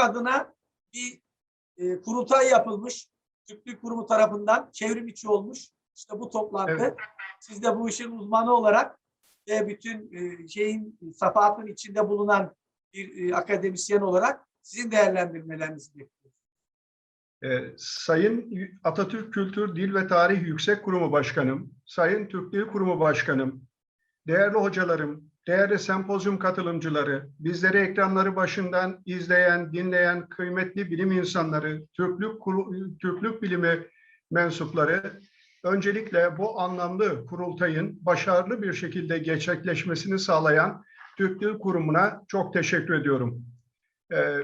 adına bir e, kurultay yapılmış. Türk Dil Kurumu tarafından çevrim içi olmuş. İşte bu toplantı. Evet. Siz de bu işin uzmanı olarak ve bütün e, şeyin safahatın içinde bulunan bir e, akademisyen olarak sizin değerlendirmelerinizi bekliyoruz. Ee, Sayın Atatürk Kültür, Dil ve Tarih Yüksek Kurumu Başkanım, Sayın Türk Dil Kurumu Başkanım, değerli hocalarım, değerli sempozyum katılımcıları, bizleri ekranları başından izleyen, dinleyen kıymetli bilim insanları, Türklük, Türklük bilimi mensupları, öncelikle bu anlamlı kurultayın başarılı bir şekilde gerçekleşmesini sağlayan Türk Kurumu'na çok teşekkür ediyorum. Ee,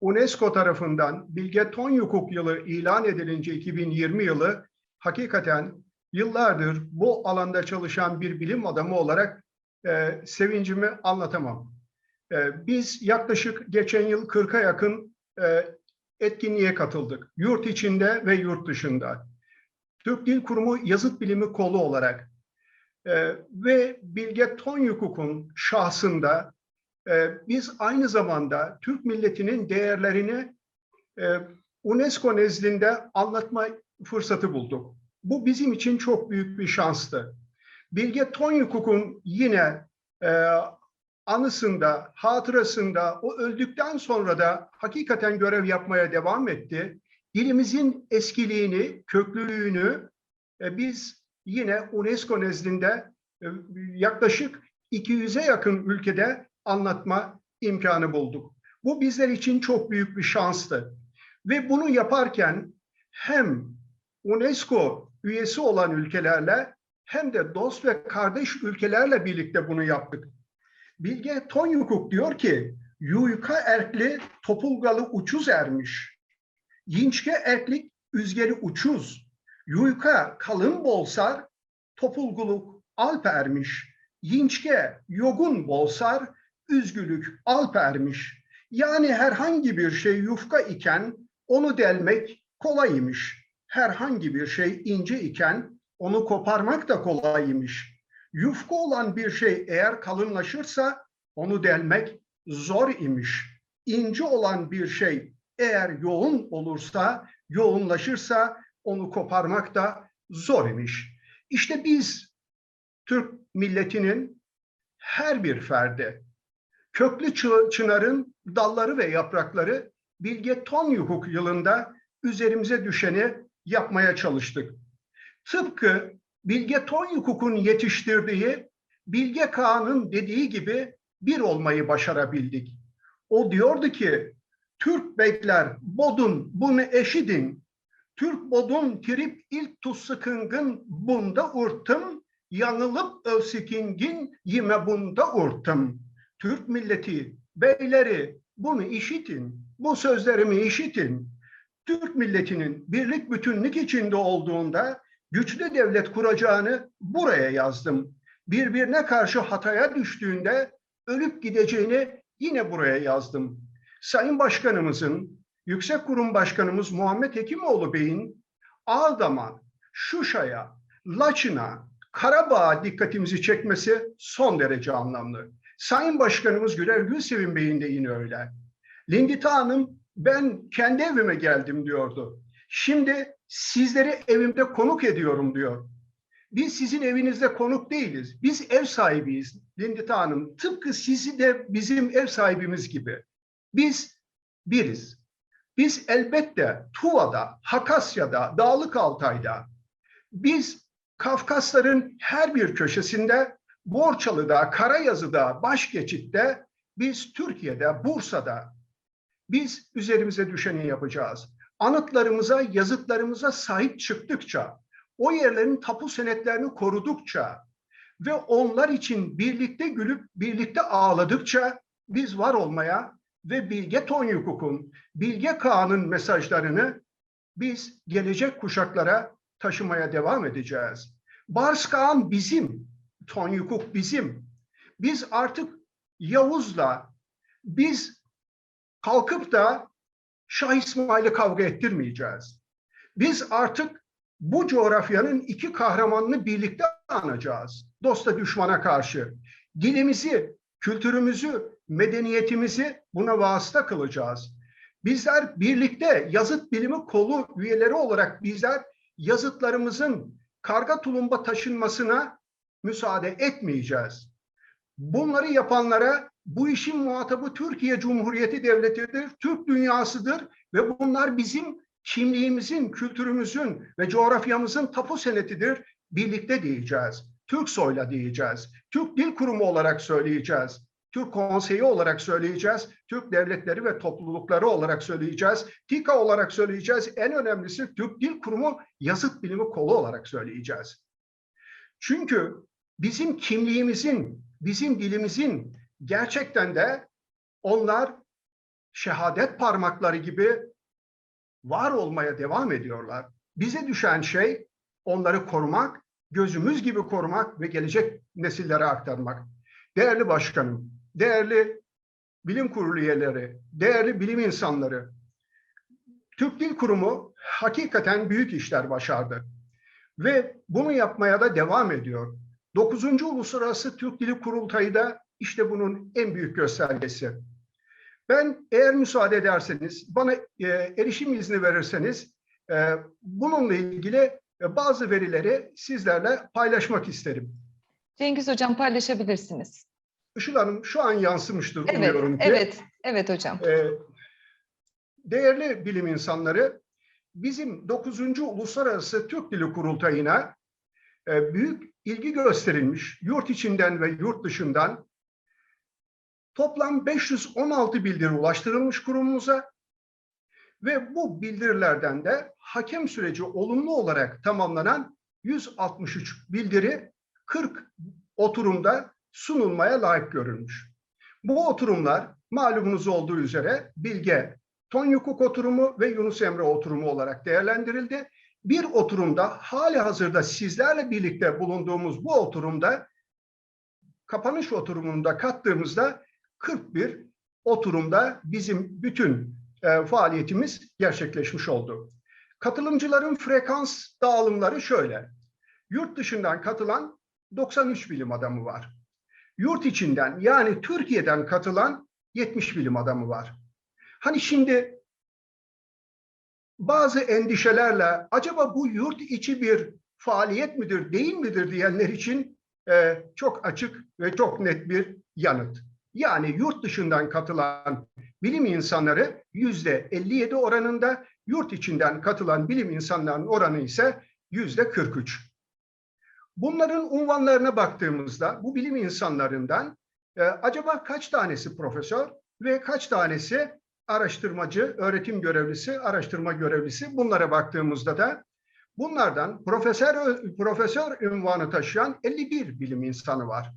UNESCO tarafından Bilge Tonyukuk yılı ilan edilince 2020 yılı hakikaten yıllardır bu alanda çalışan bir bilim adamı olarak e, sevincimi anlatamam. E, biz yaklaşık geçen yıl 40'a yakın e, etkinliğe katıldık. Yurt içinde ve yurt dışında. Türk Dil Kurumu Yazıt Bilimi Kolu olarak e, ve Bilge Tonyukuk'un şahsında ee, biz aynı zamanda Türk milletinin değerlerini e, UNESCO nezdinde anlatma fırsatı bulduk. Bu bizim için çok büyük bir şanstı. Bilge Tonyukuk'un yine e, anısında, hatırasında, o öldükten sonra da hakikaten görev yapmaya devam etti. Dilimizin eskiliğini, köklülüğünü e, biz yine UNESCO nezdinde e, yaklaşık 200'e yakın ülkede anlatma imkanı bulduk. Bu bizler için çok büyük bir şanstı. Ve bunu yaparken hem UNESCO üyesi olan ülkelerle hem de dost ve kardeş ülkelerle birlikte bunu yaptık. Bilge Tonyukuk diyor ki, Yuyka erkli topulgalı uçuz ermiş. Yinçke erklik üzgeri uçuz. Yuyka kalın bolsar, topulguluk alp ermiş. Yinçke yogun bolsar, üzgülük alp ermiş. Yani herhangi bir şey yufka iken onu delmek kolaymış. Herhangi bir şey ince iken onu koparmak da kolaymış. Yufka olan bir şey eğer kalınlaşırsa onu delmek zor imiş. İnce olan bir şey eğer yoğun olursa, yoğunlaşırsa onu koparmak da zor imiş. İşte biz Türk milletinin her bir ferdi köklü çı- çınarın dalları ve yaprakları Bilge Tonyukuk yılında üzerimize düşeni yapmaya çalıştık. Tıpkı Bilge Tonyukuk'un yetiştirdiği Bilge Kağan'ın dediği gibi bir olmayı başarabildik. O diyordu ki Türk beyler bodun bunu eşidin. Türk bodun trip ilk tussıkıngın bunda urtım. Yanılıp övsikingin yime bunda urtım. Türk milleti, beyleri bunu işitin, bu sözlerimi işitin. Türk milletinin birlik bütünlük içinde olduğunda güçlü devlet kuracağını buraya yazdım. Birbirine karşı hataya düştüğünde ölüp gideceğini yine buraya yazdım. Sayın Başkanımızın, Yüksek Kurum Başkanımız Muhammed Hekimoğlu Bey'in Ağdam'a, Şuşa'ya, Laçın'a, Karabağ'a dikkatimizi çekmesi son derece anlamlı. Sayın Başkanımız Güler Gülsevin Bey'in de yine öyle. Lindita Hanım ben kendi evime geldim diyordu. Şimdi sizleri evimde konuk ediyorum diyor. Biz sizin evinizde konuk değiliz. Biz ev sahibiyiz Lindita Hanım. Tıpkı sizi de bizim ev sahibimiz gibi. Biz biriz. Biz elbette Tuva'da, Hakasya'da, Dağlık Altay'da, biz Kafkasların her bir köşesinde Borçalı'da, Karayazı'da, Başgeçit'te, biz Türkiye'de, Bursa'da biz üzerimize düşeni yapacağız. Anıtlarımıza, yazıtlarımıza sahip çıktıkça, o yerlerin tapu senetlerini korudukça ve onlar için birlikte gülüp birlikte ağladıkça biz var olmaya ve Bilge Tonyukuk'un, Bilge Kağan'ın mesajlarını biz gelecek kuşaklara taşımaya devam edeceğiz. Bars Kağan bizim, Tonyukuk bizim. Biz artık Yavuz'la biz kalkıp da Şah İsmail'i kavga ettirmeyeceğiz. Biz artık bu coğrafyanın iki kahramanını birlikte anacağız. Dosta düşmana karşı. Dilimizi, kültürümüzü, medeniyetimizi buna vasıta kılacağız. Bizler birlikte yazıt bilimi kolu üyeleri olarak bizler yazıtlarımızın karga tulumba taşınmasına müsaade etmeyeceğiz. Bunları yapanlara bu işin muhatabı Türkiye Cumhuriyeti Devleti'dir, Türk dünyasıdır ve bunlar bizim kimliğimizin, kültürümüzün ve coğrafyamızın tapu senetidir. Birlikte diyeceğiz. Türk soyla diyeceğiz. Türk Dil Kurumu olarak söyleyeceğiz. Türk Konseyi olarak söyleyeceğiz. Türk devletleri ve toplulukları olarak söyleyeceğiz. TİKA olarak söyleyeceğiz. En önemlisi Türk Dil Kurumu yazıt bilimi kolu olarak söyleyeceğiz. Çünkü bizim kimliğimizin, bizim dilimizin gerçekten de onlar şehadet parmakları gibi var olmaya devam ediyorlar. Bize düşen şey onları korumak, gözümüz gibi korumak ve gelecek nesillere aktarmak. Değerli başkanım, değerli bilim kurulu üyeleri, değerli bilim insanları, Türk Dil Kurumu hakikaten büyük işler başardı. Ve bunu yapmaya da devam ediyor. 9. Uluslararası Türk Dili Kurultayı da işte bunun en büyük göstergesi. Ben eğer müsaade ederseniz, bana e, erişim izni verirseniz e, bununla ilgili e, bazı verileri sizlerle paylaşmak isterim. Cengiz Hocam paylaşabilirsiniz. Işıl Hanım şu an yansımıştır Evet, umuyorum ki. evet, evet hocam. E, değerli bilim insanları, bizim 9. Uluslararası Türk Dili Kurultayı'na e, büyük ilgi gösterilmiş. Yurt içinden ve yurt dışından toplam 516 bildiri ulaştırılmış kurumumuza ve bu bildirilerden de hakem süreci olumlu olarak tamamlanan 163 bildiri 40 oturumda sunulmaya layık görülmüş. Bu oturumlar malumunuz olduğu üzere Bilge Tonyukuk oturumu ve Yunus Emre oturumu olarak değerlendirildi. Bir oturumda hali hazırda sizlerle birlikte bulunduğumuz bu oturumda kapanış oturumunda kattığımızda 41 oturumda bizim bütün e, faaliyetimiz gerçekleşmiş oldu. Katılımcıların frekans dağılımları şöyle. Yurt dışından katılan 93 bilim adamı var. Yurt içinden yani Türkiye'den katılan 70 bilim adamı var. Hani şimdi bazı endişelerle acaba bu yurt içi bir faaliyet midir değil midir diyenler için e, çok açık ve çok net bir yanıt. Yani yurt dışından katılan bilim insanları yüzde 57 oranında, yurt içinden katılan bilim insanlarının oranı ise yüzde 43. Bunların unvanlarına baktığımızda bu bilim insanlarından e, acaba kaç tanesi profesör ve kaç tanesi araştırmacı, öğretim görevlisi, araştırma görevlisi bunlara baktığımızda da bunlardan profesör profesör ünvanı taşıyan 51 bilim insanı var.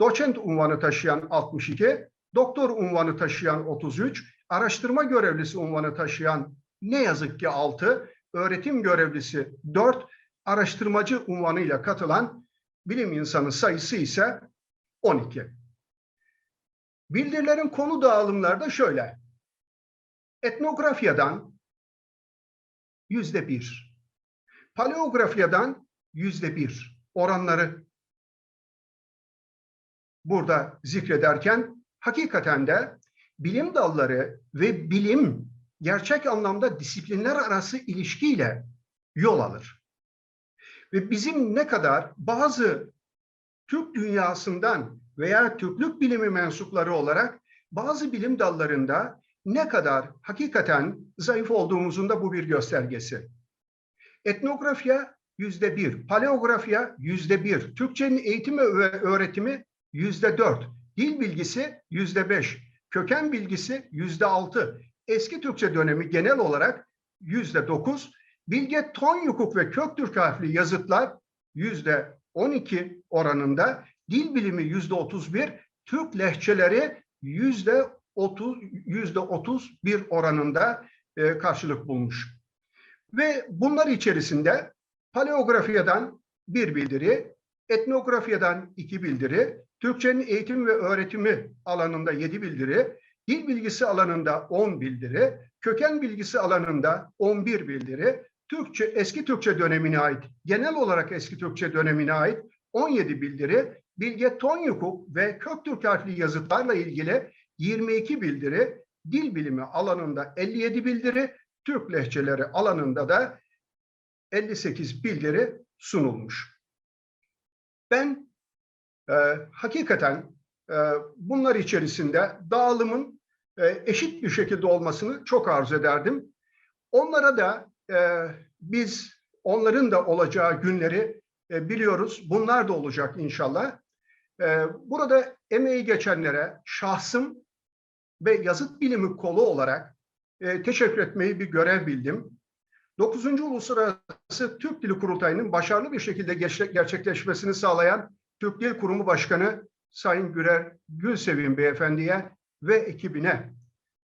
Doçent unvanı taşıyan 62, doktor unvanı taşıyan 33, araştırma görevlisi unvanı taşıyan ne yazık ki 6, öğretim görevlisi 4, araştırmacı unvanıyla katılan bilim insanı sayısı ise 12. Bildirilerin konu dağılımları da şöyle. Etnografyadan yüzde bir. Paleografyadan yüzde bir. Oranları burada zikrederken hakikaten de bilim dalları ve bilim gerçek anlamda disiplinler arası ilişkiyle yol alır. Ve bizim ne kadar bazı Türk dünyasından veya Türklük bilimi mensupları olarak bazı bilim dallarında ne kadar hakikaten zayıf olduğumuzun da bu bir göstergesi. Etnografya yüzde bir, paleografya yüzde bir, Türkçenin eğitimi ve öğretimi yüzde dört, dil bilgisi yüzde beş, köken bilgisi yüzde altı, eski Türkçe dönemi genel olarak yüzde dokuz, Bilge Tonyukuk ve Köktürk harfli yazıtlar yüzde on iki oranında, dil bilimi yüzde otuz bir, Türk lehçeleri yüzde 30 yüzde 31 oranında e, karşılık bulmuş. Ve bunlar içerisinde paleografyadan bir bildiri, etnografyadan iki bildiri, Türkçenin eğitim ve öğretimi alanında yedi bildiri, dil bilgisi alanında on bildiri, köken bilgisi alanında on bir bildiri, Türkçe eski Türkçe dönemine ait, genel olarak eski Türkçe dönemine ait 17 bildiri, Bilge Tonyukuk ve Köktürk harfli yazıtlarla ilgili 22 bildiri, dil bilimi alanında 57 bildiri, Türk lehçeleri alanında da 58 bildiri sunulmuş. Ben e, hakikaten e, bunlar içerisinde dağılımın e, eşit bir şekilde olmasını çok arzu ederdim. Onlara da e, biz onların da olacağı günleri e, biliyoruz. Bunlar da olacak inşallah. E, burada emeği geçenlere şahsım ve yazıt bilimi kolu olarak e, teşekkür etmeyi bir görev bildim. 9. Uluslararası Türk Dili Kurultayı'nın başarılı bir şekilde gerçek- gerçekleşmesini sağlayan Türk Dil Kurumu Başkanı Sayın Gürer Gülsevin Beyefendi'ye ve ekibine,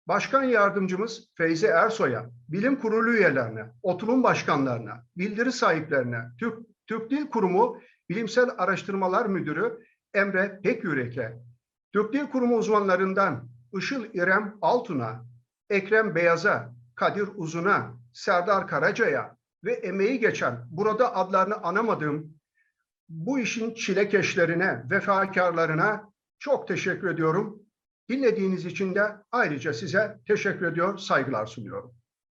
Başkan Yardımcımız Feyzi Ersoy'a, Bilim Kurulu üyelerine, oturum başkanlarına, bildiri sahiplerine, Türk, Türk Dil Kurumu Bilimsel Araştırmalar Müdürü Emre Pekyürek'e, Türk Dil Kurumu uzmanlarından Işıl İrem Altun'a, Ekrem Beyaz'a, Kadir Uzun'a, Serdar Karaca'ya ve emeği geçen, burada adlarını anamadığım bu işin çilekeşlerine, vefakarlarına çok teşekkür ediyorum. Dinlediğiniz için de ayrıca size teşekkür ediyor, saygılar sunuyorum.